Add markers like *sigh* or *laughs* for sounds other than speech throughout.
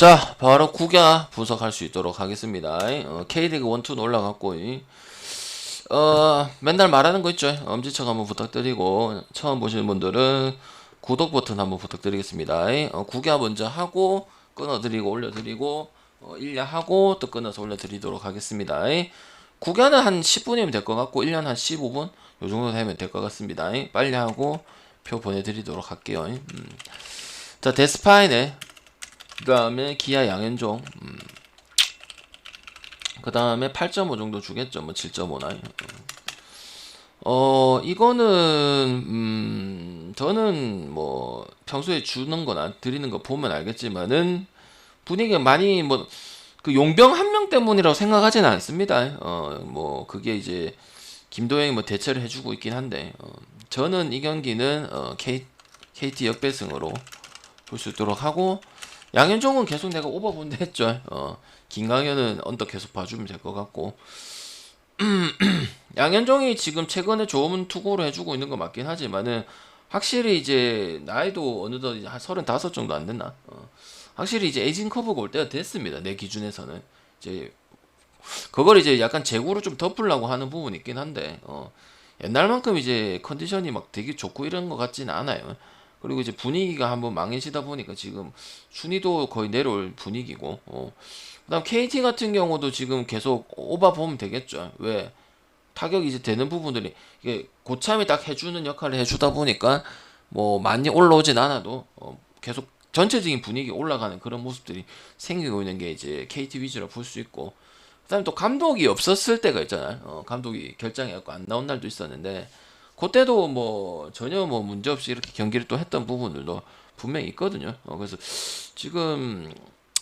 자, 바로 국야 분석할 수 있도록 하겠습니다. 어, K리그 1, 2는 올라갔고, 이, 어, 맨날 말하는 거 있죠. 엄지척 한번 부탁드리고, 처음 보시는 분들은 구독 버튼 한번 부탁드리겠습니다. 어, 국야 먼저 하고, 끊어드리고, 올려드리고, 어, 일야하고, 또 끊어서 올려드리도록 하겠습니다. 국야는 한 10분이면 될 것 같고, 1년 한 15분? 요 정도 되면 될 것 같습니다. 빨리 하고, 표 보내드리도록 할게요. 음. 자, 데스파이네. 그 다음에 기아 양현종 음. 그 다음에 8.5 정도 주겠죠 뭐 7.5나. 어 이거는 음 저는 뭐 평소에 주는 거나 드리는 거 보면 알겠지만은 분위기가 많이 뭐 그 용병 한 명 때문이라고 생각하지는 않습니다. 어 뭐 그게 이제 김도영이 뭐 대처를 해주고 있긴 한데 어, 저는 이 경기는 어, K, KT 역배승으로 볼 수 있도록 하고 양현종은 계속 내가 오버본드 했죠. 어, 김강현은 언더 계속 봐주면 될 것 같고. *clears throat* 양현종이 지금 최근에 좋은 투구를 해주고 있는 거 맞긴 하지만은 확실히 이제 나이도 어느덧 이제 한 35 정도 안 됐나? 어, 확실히 이제 에이징 커브가 올 때가 됐습니다. 내 기준에서는. 이제 그걸 이제 약간 재구로 좀 덮으려고 하는 부분이 있긴 한데 어, 옛날만큼 이제 컨디션이 막 되게 좋고 이런 것 같지는 않아요. 그리고 이제 분위기가 한번 망해지다 보니까 지금 순위도 거의 내려올 분위기고 어. 그다음 KT 같은 경우도 지금 계속 오바 보면 되겠죠. 왜 타격이 이제 되는 부분들이 이게 고참이 딱 해주는 역할을 해주다 보니까 뭐 많이 올라오진 않아도 어 계속 전체적인 분위기 올라가는 그런 모습들이 생기고 있는 게 이제 KT 위주로 볼 수 있고 그다음에 또 감독이 없었을 때가 있잖아요. 어, 감독이 결장해갖고 안 나온 날도 있었는데 그때도 뭐 전혀 뭐 문제 없이 이렇게 경기를 또 했던 부분들도 분명히 있거든요. 어, 그래서 지금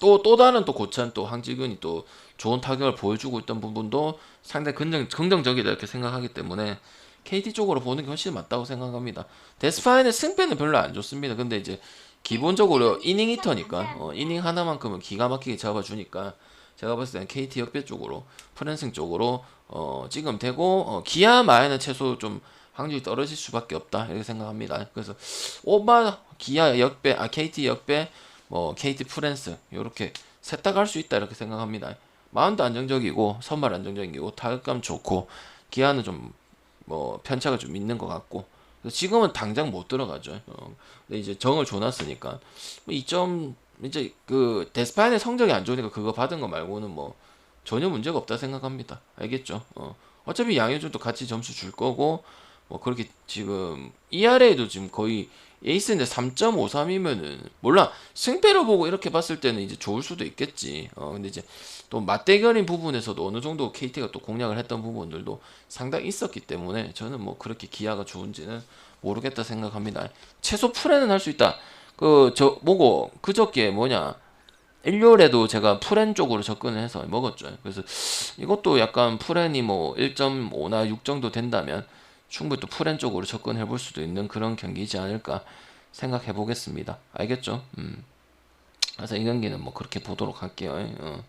또 또 다른 또 고찬 또 황지근이 또 좋은 타격을 보여주고 있던 부분도 상당히 긍정 긍정적이다 이렇게 생각하기 때문에 KT 쪽으로 보는 게 훨씬 맞다고 생각합니다. 데스파인의 승패는 별로 안 좋습니다. 근데 이제 기본적으로 이닝 히터니까 어, 이닝 하나만큼은 기가 막히게 잡아주니까 제가 봤을 때는 KT 역배 쪽으로 프랜승 쪽으로 어, 지금 되고 어, 기아 마에는 최소 좀 확률이 떨어질 수밖에 없다 이렇게 생각합니다. 그래서 오바 기아 역배 아 KT 역배 뭐 KT 프랜스 이렇게 셋 다 갈 수 있다 이렇게 생각합니다. 마운드 안정적이고 선발 안정적이고 타격감 좋고 기아는 좀 뭐 편차가 좀 있는 것 같고 그래서 지금은 당장 못 들어가죠. 어, 근데 이제 정을 줘놨으니까 뭐 2점 이제 그 데스파인의 성적이 안 좋으니까 그거 받은 거 말고는 뭐 전혀 문제가 없다 생각합니다. 알겠죠? 어. 어차피 양효준도 같이 점수 줄 거고 뭐 그렇게 지금 ERA도 지금 거의 에이스인데 3.53이면은 몰라 승패로 보고 이렇게 봤을 때는 이제 좋을 수도 있겠지. 어 근데 이제 또 맞대결인 부분에서도 어느 정도 KT가 또 공략을 했던 부분들도 상당히 있었기 때문에 저는 뭐 그렇게 기아가 좋은지는 모르겠다 생각합니다. 최소 프레는 할 수 있다. 그 저 뭐고 그저께 뭐냐 일요일에도 제가 프렌 쪽으로 접근을 해서 먹었죠. 그래서 이것도 약간 프렌이 뭐 1.5나 6 정도 된다면 충분히 또 프렌 쪽으로 접근해 볼 수도 있는 그런 경기이지 않을까 생각해 보겠습니다. 알겠죠? 음. 그래서 이 경기는 뭐 그렇게 보도록 할게요. 어.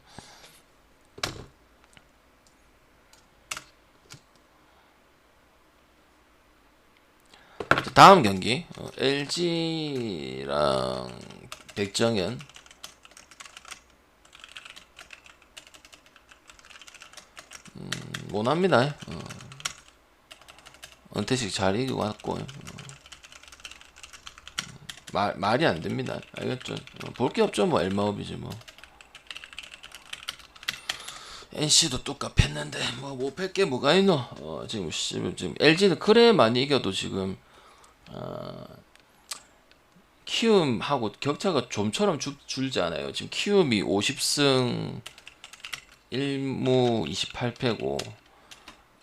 자, 다음 경기 어, LG랑 백정현 음, 못합니다. 어. 은퇴식 잘 이기고 왔고 어. 말 말이 안 됩니다. 알겠죠? 어, 볼게 없죠 뭐 엘마업이지 뭐. NC도 똑같했는데 뭐 못할 게 뭐가 있노? 어, 지금 지금 지금 LG는 그래 많이 이겨도 지금 어, 키움하고 격차가 좀처럼 줄, 줄지 않아요. 지금 키움이 50승 1무 28패고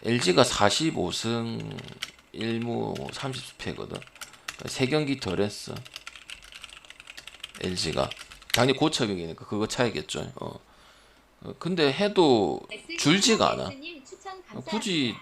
LG가 45승 1무 30패거든. 세 경기 덜 했어. LG가 당연히 고차격이니까 그거 차이겠죠. 어. 어, 근데 해도 줄지가 않아. 어, 굳이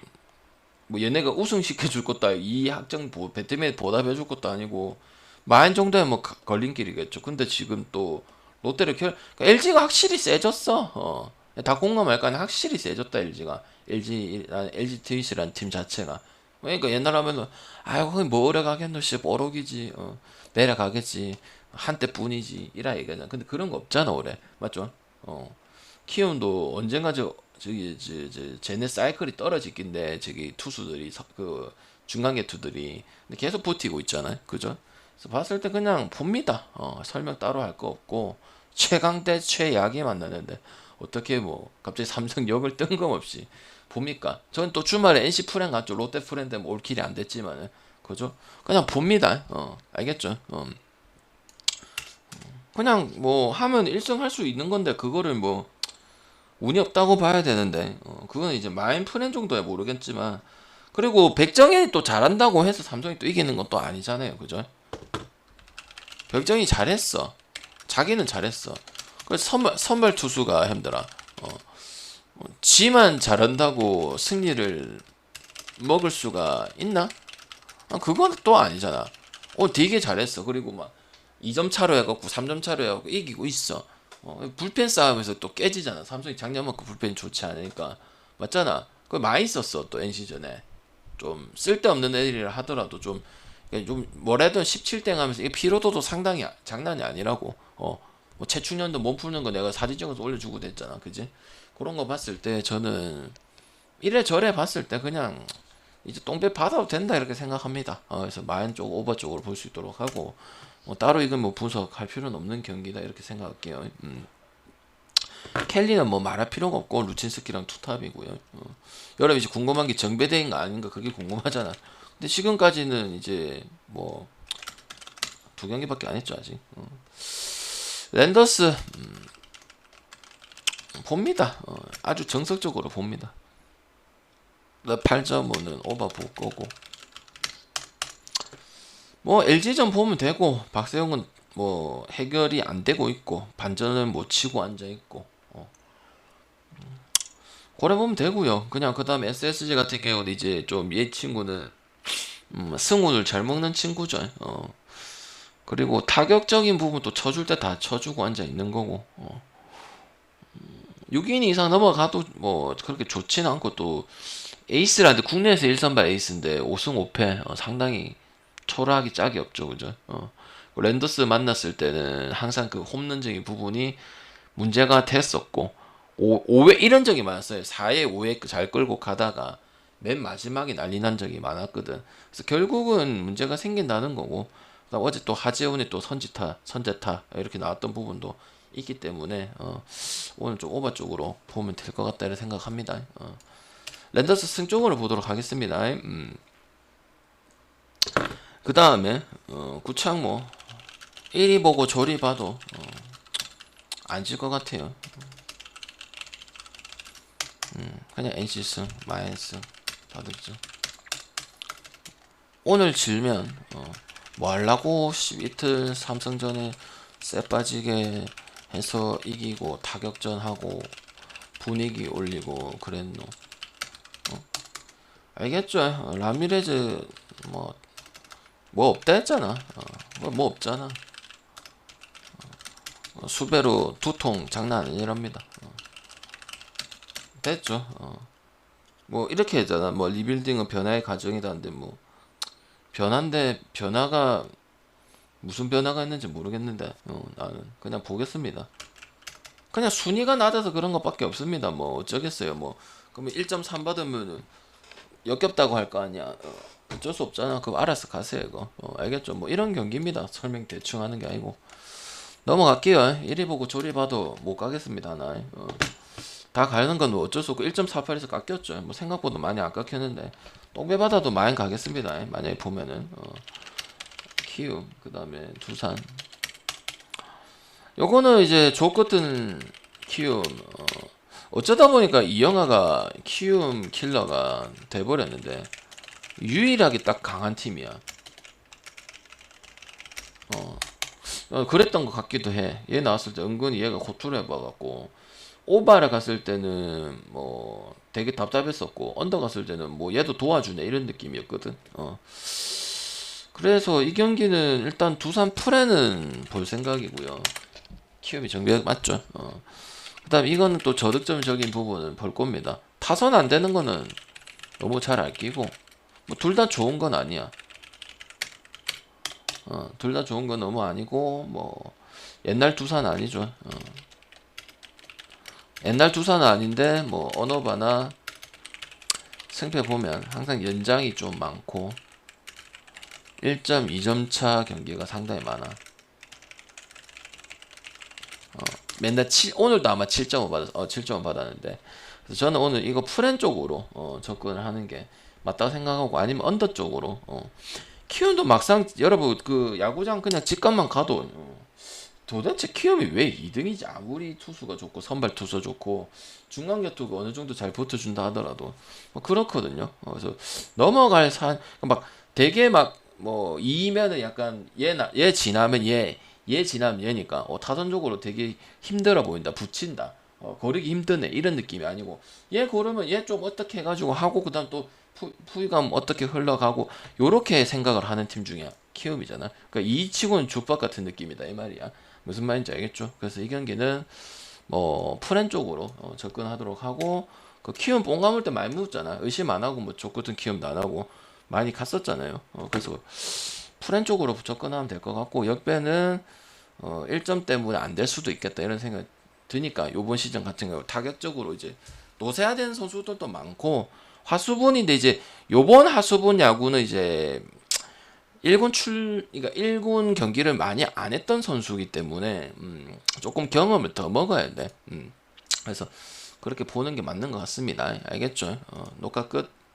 뭐 얘네가 우승 시켜 줄 것도 아니고 이 학점 보 배트맨 보답해 줄 것도 아니고 마인 정도야 뭐 가- 걸림길이겠죠. 근데 지금 또 롯데를 결 그러니까 LG가 확실히 세졌어. 어. 다 공감할까 는 확실히 세졌다 LG가 LG LG 트윈스라는 팀 자체가 그러니까 옛날 하면은 아이고 뭐 오래 가겠노 씨 뽀록이지 어. 내려가겠지 한때 뿐이지 이라 얘기하잖아. 근데 그런 거 없잖아 올해 맞죠? 어 키움도 언젠가 저 저기 저, 저 제네 사이클이 떨어지긴데 저기 투수들이 서- 그 중간계 투들이 근데 계속 버티고 있잖아요. 그죠? 그래서 봤을 때 그냥 봅니다. 어 설명 따로 할 거 없고 최강 대 최약이 만나는데 어떻게 뭐 갑자기 삼성 역을 *laughs* 뜬금없이 봅니까? 전또 주말에 NC 프렌 갔죠. 롯데 프렌 때문에 올킬이 안 됐지만은 그죠? 그냥 봅니다. 어 알겠죠? 어. 그냥 뭐 하면 1승 할 수 있는 건데 그거를 뭐 운이 없다고 봐야 되는데 어, 그건 이제 마인 프렌 정도야 모르겠지만 그리고 백정현이 또 잘한다고 해서 삼성이 또 이기는 건 또 아니잖아요 그죠 백정이 잘했어 자기는 잘했어 그래서 선발, 선발 투수가 힘들어 어, 어, 지만 잘한다고 승리를 먹을 수가 있나? 아, 그건 또 아니잖아 어 되게 잘했어 그리고 막 2점 차로 해갖고 3점 차로 해갖고 이기고 있어 어, 불펜 싸움에서 또 깨지잖아. 삼성이 작년만큼 불펜이 좋지 않으니까 맞잖아. 그거 많이 썼어 또 NC전에 좀 쓸데없는 애들이라 하더라도 좀, 좀 뭐래든 17땡 하면서 이 피로도도 상당히 아- 장난이 아니라고. 어, 뭐 최충년도 몸 푸는 거 내가 사진 찍어서 올려주고 됐잖아, 그지? 그런 거 봤을 때 저는 이래 저래 봤을 때 그냥 이제 똥배 받아도 된다 이렇게 생각합니다. 어, 그래서 마인 쪽 오버 쪽으로 볼 수 있도록 하고 뭐 따로 이건 뭐 분석할 필요는 없는 경기다 이렇게 생각할게요. 음. 켈리는 뭐 말할 필요가 없고 루친스키랑 투탑이고요. 어. 여러분 이제 궁금한 게 정배대인가 아닌가 그게 궁금하잖아. 근데 지금까지는 이제 뭐 두 경기밖에 안 했죠 아직. 어. 랜더스 음, 봅니다. 어, 아주 정석적으로 봅니다. 8.5는 오버 볼 거고. 뭐 LG전 보면 되고 박세웅은 뭐 해결이 안 되고 있고 반전을 못 치고 앉아 있고 어. 음, 그래 보면 되고요. 그냥 그다음 SSG 같은 경우는 이제 좀 얘 친구는 음, 승훈을 잘 먹는 친구죠. 어. 그리고 타격적인 부분 또 쳐줄 때 다 쳐주고 앉아 있는 거고. 어. 6인 이상 넘어가도 뭐 그렇게 좋지는 않고 또 에이스라는데 국내에서 1선발 에이스인데 5승 5패 어, 상당히 초라하기 짝이 없죠, 그죠? 어. 랜더스 만났을 때는 항상 그 홈런적인 부분이 문제가 됐었고 5, 5회 이런 적이 많았어요. 4회 5회 잘 끌고 가다가 맨 마지막에 난리 난 적이 많았거든. 그래서 결국은 문제가 생긴다는 거고 어제 또 하재훈이 또 선지타, 선제타 이렇게 나왔던 부분도 있기 때문에 어, 오늘 좀 오버 쪽으로 보면 될 것 같다 이렇게 생각합니다. 어. 랜더스 승 쪽으로 보도록 하겠습니다. 음. 그 다음에 어, 구창모 1위 보고 조리 봐도 어, 안질 것 같아요. 음, 그냥 NC 승, 마인 승 받을죠. 오늘 질면 어, 뭐 씨, 이틀 삼성전에 쎄 빠지게 해서 이기고 타격전 하고 분위기 올리고 그랬노. 어? 알겠죠? 어, 라미레즈 뭐뭐 없다 했잖아. 어, 뭐, 뭐 없잖아. 어, 수배로 두통 장난 아니랍니다. 어. 됐죠. 어. 뭐 이렇게 했잖아. 뭐 리빌딩은 변화의 과정이다는데 뭐 변화인데 변화가 무슨 변화가 있는지 모르겠는데 어, 나는 그냥 보겠습니다. 그냥 순위가 낮아서 그런 것밖에 없습니다. 뭐 어쩌겠어요. 뭐 그러면 1.3 받으면은 역겹다고 할 거 아니야. 어, 어쩔 수 없잖아. 그거 알아서 가세요. 이거 어, 알겠죠? 뭐 이런 경기입니다. 설명 대충 하는 게 아니고 넘어갈게요. 이리 보고 저리 봐도 못 가겠습니다. 하나. 어. 다 가는 건 뭐 어쩔 수 없고 1.48에서 깎였죠. 뭐 생각보다 많이 안 깎였는데 똥배 받아도 많이 가겠습니다. 만약에 보면은 어. 키움 그 다음에 두산 요거는 이제 좋거든 키움 어. 어쩌다 보니까 이 영화가 키움 킬러가 돼버렸는데 유일하게 딱 강한 팀이야. 어, 어, 그랬던 것 같기도 해. 얘 나왔을 때 은근히 얘가 고투를 해봐갖고 오바를 갔을 때는 뭐 되게 답답했었고 언더 갔을 때는 뭐 얘도 도와주네 이런 느낌이었거든. 어. 그래서 이 경기는 일단 두산 프레는 볼 생각이고요. 키움이 정비가 맞죠. 어. 그 다음 이거는 또 저득점적인 부분은 볼 겁니다. 타선 안 되는 거는 너무 잘 알기고 뭐 둘 다 좋은 건 아니야. 어, 둘 다 좋은 건 너무 아니고 뭐 옛날 두산 아니죠. 어. 옛날 두산은 아닌데 뭐 언어바나 승패 보면 항상 연장이 좀 많고 1.2점 차 경기가 상당히 많아. 어, 맨날 7, 오늘도 아마 7점을 받았, 어, 7점을 받았는데, 그래서 저는 오늘 이거 프렌 쪽으로, 어, 접근을 하는 게 맞다고 생각하고, 아니면 언더 쪽으로, 어, 키움도 막상, 여러분, 그, 야구장 그냥 직관만 가도, 어, 도대체 키움이 왜 2등이지? 아무리 투수가 좋고, 선발 투수 좋고, 중간 격투가 어느 정도 잘 붙어준다 하더라도, 뭐 그렇거든요. 어, 그래서 넘어갈 산, 막 되게 막, 뭐, 2면은 약간, 얘, 나, 얘 지나면 얘, 얘 지나면 얘니까, 어, 타선적으로 되게 힘들어 보인다. 붙인다. 어, 거르기 힘드네. 이런 느낌이 아니고, 얘 고르면 얘 좀 어떻게 해 가지고 하고, 그 다음 또 푸, 푸이감 어떻게 흘러가고, 요렇게 생각을 하는 팀 중에 키움이잖아. 그러니까 이 치고는 족박 같은 느낌이다. 이 말이야. 무슨 말인지 알겠죠? 그래서 이 경기는, 뭐, 프렌 쪽으로 어, 접근하도록 하고, 그 키움 뽕 감을 때 많이 묻잖아. 의심 안 하고, 뭐, 족같은 키움도 안 하고, 많이 갔었잖아요. 어, 그래서, 프렌 쪽으로 접근하면 될 것 같고 역배는 어, 1점 때문에 안 될 수도 있겠다 이런 생각 드니까 요번 시즌 같은 경우 타격적으로 이제 노세화된 선수들도 많고 하수분인데 이제 요번 하수분 야구는 이제 1군 출 그러니까 1군 경기를 많이 안 했던 선수이기 때문에 음, 조금 경험을 더 먹어야 돼. 음. 그래서 그렇게 보는 게 맞는 것 같습니다. 알겠죠? 어, 녹화 끝.